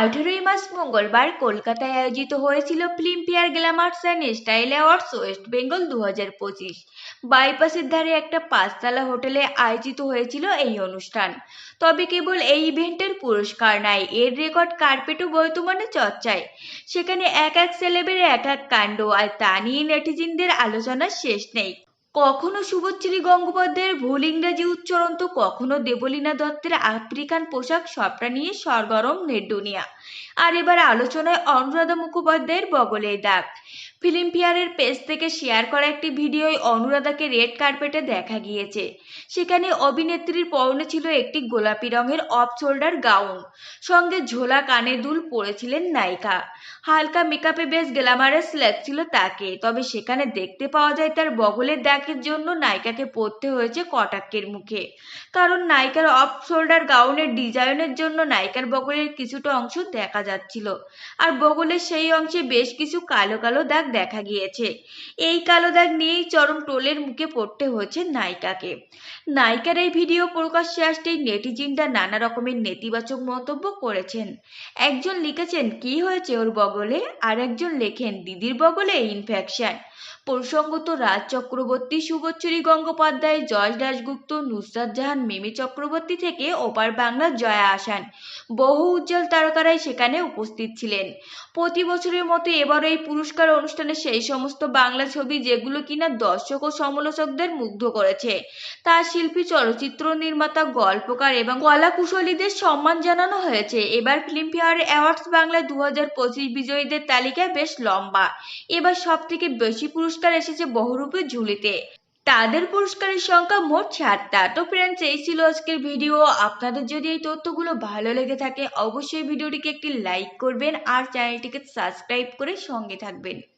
আঠেরোই মার্চ মঙ্গলবার কলকাতায় আয়োজিত হয়েছিল Filmfare glamours and style awards West Bengal দু হাজার পঁচিশ। বাইপাসের ধারে একটা পাঁচতলা হোটেলে আয়োজিত হয়েছিল এই অনুষ্ঠান। তবে কেবল এই ইভেন্টের পুরস্কার নয় এর রেকর্ড কার্পেটও বর্তমানে চর্চায়। সেখানে এক এক সেলেবের এক এক কাণ্ড, আর তা নিয়ে নেটিজিনদের আলোচনার শেষ নেই। কখনো শুভশ্রী গঙ্গোপাধ্যায়ের ভুল ইংরাজি উচ্চারণ তো কখনো দেবলীনা দত্তের আফ্রিকান পোশাক সবটা নিয়ে সরগরম নেডুনিয়া। আর এবার আলোচনায় অনুরাধা মুখোপাধ্যায়ের বগলের দাগ। ফিল্মফেয়ারের পেজ থেকে শেয়ার করা একটি ভিডিওয় অনুরাধাকে রেড কার্পেটে দেখা গিয়েছে। সেখানে অভিনেত্রীর পরনে ছিল একটি গোলাপি রঙের অফ শোল্ডার গাউন। সঙ্গে ঝোলা কানে দুল পরেছিলেন নায়িকা। হালকা মেকআপে বেশ গ্ল্যামারাস লাগছিল তাকে, তবে সেখানে দেখতে পাওয়া যায় তার বগলের দাগের জন্য নায়িকাকে পড়তে হয়েছে কটাক্ষের মুখে। কারণ নায়িকার অফ শোল্ডার গাউনের ডিজাইনের জন্য নায়িকার বগলের কিছুটা অংশ দেখা যাচ্ছিল। আর বগলের সেই অংশে বেশ কিছু কালো কালো দাগ দেখা গিয়েছে। এই কালো দাগ নিয়েই চরম টোলের মুখে পড়তে হয়েছে নায়িকাকে। নায়িকার এই ভিডিও প্রকাশ্যে আসতেই নেটিজিনরা নানা রকমের নেতিবাচক মন্তব্য করেছেন। একজন লিখেছেন, কি হয়েছে ওর বগলে? আর একজন লেখেন, দিদির বগলে ইনফেকশন প্রসঙ্গত, রাজ চক্রবর্তী, শুভশ্রী গঙ্গোপাধ্যায় জয় দাশগুপ্ত, নুসরাত জাহান, মিমি চক্রবর্তী থেকে ওপার বাংলার জয়া আসান, বহু উজ্জ্বল তারকারাই সেখানে উপস্থিত ছিলেন। প্রতি বছরের মতো এবার এই পুরস্কার অনুষ্ঠানে সেই সমস্ত বাংলা ছবি যেগুলো কিনা দর্শক ও সমালোচকদের মুগ্ধ করেছে। তা শিল্পী, চলচ্চিত্র নির্মাতা, গল্পকার এবং কলা কুশলীদের সম্মান জানানো হয়েছে। এবার ফিল্মফেয়ার অ্যাওয়ার্ডস বাংলা দু হাজার পঁচিশ বিজয়ীদের তালিকা বেশ লম্বা। এবার সব থেকে বেশি পুরস্কার এসেছে বহুরূপে ঝুলিতে। তাদের পুরস্কারের সংখ্যা মোট সাতটা তো ফ্রেন্ডস এই ছিল আজকের ভিডিও আপনাদের যদি এই তথ্যগুলো ভালো লেগে থাকে, অবশ্যই ভিডিওটিকে একটি লাইক করবেন আর চ্যানেলটিকে সাবস্ক্রাইব করে সঙ্গে থাকবেন।